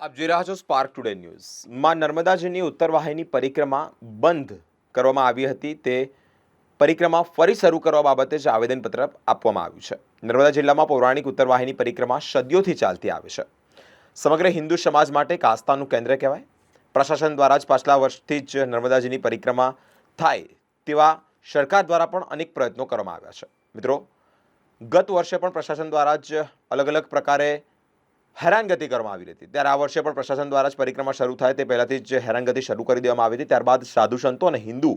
આપ જોઈ રહ્યા છો સ્પાર્ક ટુડે ન્યૂઝમાં નર્મદાજીની ઉત્તર વાહિની પરિક્રમા બંધ કરવામાં આવી હતી. તે પરિક્રમા ફરી શરૂ કરવા બાબતે જ આવેદનપત્ર આપવામાં આવ્યું છે. નર્મદા જિલ્લામાં પૌરાણિક ઉત્તર વાહિની પરિક્રમા સદીઓથી ચાલતી આવે છે. સમગ્ર હિન્દુ સમાજ માટે એક આસ્થાનું કેન્દ્ર કહેવાય. પ્રશાસન દ્વારા જ પાછલા વર્ષથી જ નર્મદાજીની પરિક્રમા થાય તેવા સરકાર દ્વારા પણ અનેક પ્રયત્નો કરવામાં આવ્યા છે. મિત્રો, ગત વર્ષે પણ પ્રશાસન દ્વારા જ અલગ અલગ પ્રકારે હેરાનગતિ કરવામાં આવી હતી. ત્યારે આ વર્ષે પણ પ્રશાસન દ્વારા જ પરિક્રમા શરૂ થાય તે પહેલાંથી જ હેરાનગતિ શરૂ કરી દેવામાં આવી હતી. ત્યારબાદ સાધુ સંતો અને હિન્દુ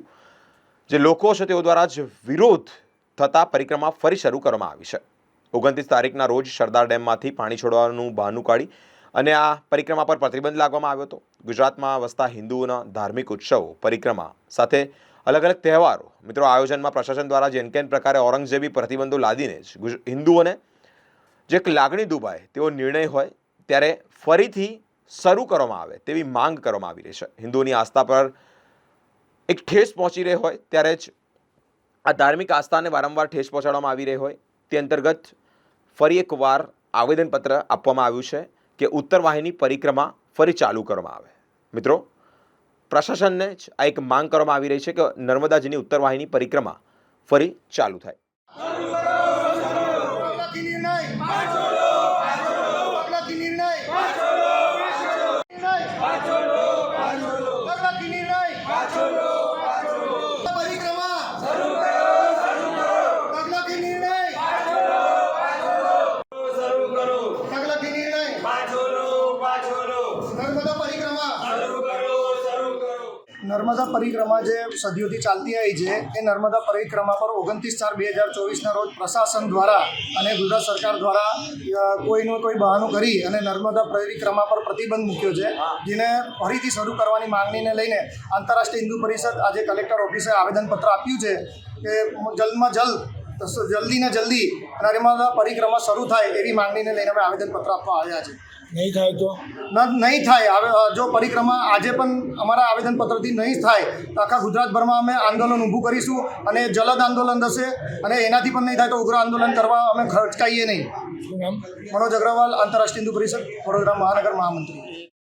જે લોકો છે તેઓ દ્વારા જ વિરોધ થતાં પરિક્રમા ફરી શરૂ કરવામાં આવી છે. ઓગણત્રીસ તારીખના રોજ સરદાર ડેમમાંથી પાણી છોડવાનું બહાનું કાઢી અને આ પરિક્રમા પર પ્રતિબંધ લાગવામાં આવ્યો હતો. ગુજરાતમાં વસતા હિન્દુઓના ધાર્મિક ઉત્સવો, પરિક્રમા સાથે અલગ અલગ તહેવારો મિત્રો, આયોજનમાં પ્રશાસન દ્વારા જેન કેન પ્રકારે ઔરંગઝેબી પ્રતિબંધો લાદીને જ હિન્દુઓને જે એક લાગણી દુભાય તેવો નિર્ણય હોય, ત્યારે ફરીથી શરૂ કરવામાં આવે તેવી માંગ કરવામાં આવી રહી છે. હિન્દુઓની આસ્થા પર એક ઠેસ પહોંચી રહી હોય, ત્યારે જ આ ધાર્મિક આસ્થાને વારંવાર ઠેસ પહોંચાડવામાં આવી રહી હોય, તે અંતર્ગત ફરી એકવાર આવેદનપત્ર આપવામાં આવ્યું છે કે ઉત્તર વાહિની પરિક્રમા ફરી ચાલુ કરવામાં આવે. મિત્રો, પ્રશાસનને જ આ એક માંગ કરવામાં આવી રહી છે કે નર્મદાજીની ઉત્તર વાહિની પરિક્રમા ફરી ચાલુ થાય પગલાથી નિર્ણય પગલાથી નિર્ણય પગલાથી નિર્ણય પરિક્રમા પગલાથી નિર્ણય પગલાથી નિર્ણય નર્મદા પરિક્રમા. નર્મદા પરિક્રમા જે સદીઓથી ચાલતી આવી છે એ નર્મદા પરિક્રમા પર ઓગણત્રીસ ચાર બે હજાર ચોવીસના રોજ પ્રશાસન દ્વારા અને ગુજરાત સરકાર દ્વારા કોઈનું કોઈ બહાનું કરી અને નર્મદા પરિક્રમા પર પ્રતિબંધ મૂક્યો છે જેને ફરીથી શરૂ કરવાની માંગણીને લઈને આંતરરાષ્ટ્રીય હિન્દુ પરિષદ આજે કલેક્ટર ઓફિસે આવેદનપત્ર આપ્યું છે કે જલ્દમાં જલ્દ જલ્દી ને જલ્દી નર્મદા પરિક્રમા શરૂ થાય એવી માંગણીને લઈને અમે આવેદનપત્ર આપવા આવ્યા છે. નહીં થાય તો? નહીં થાય. હવે જો પરિક્રમા આજે પણ અમારા આવેદનપત્રથી નહીં થાય તો આખા ગુજરાતભરમાં અમે આંદોલન ઊભું કરીશું અને જલદ આંદોલન થશે અને એનાથી પણ નહીં થાય તો ઉગ્ર આંદોલન કરવા અમે ખર્ચકાઈએ નહીં. મનોજ અગ્રવાલ આંતરરાષ્ટ્રીય હિન્દુ પરિષદ વડોદરા મહાનગર મહામંત્રી.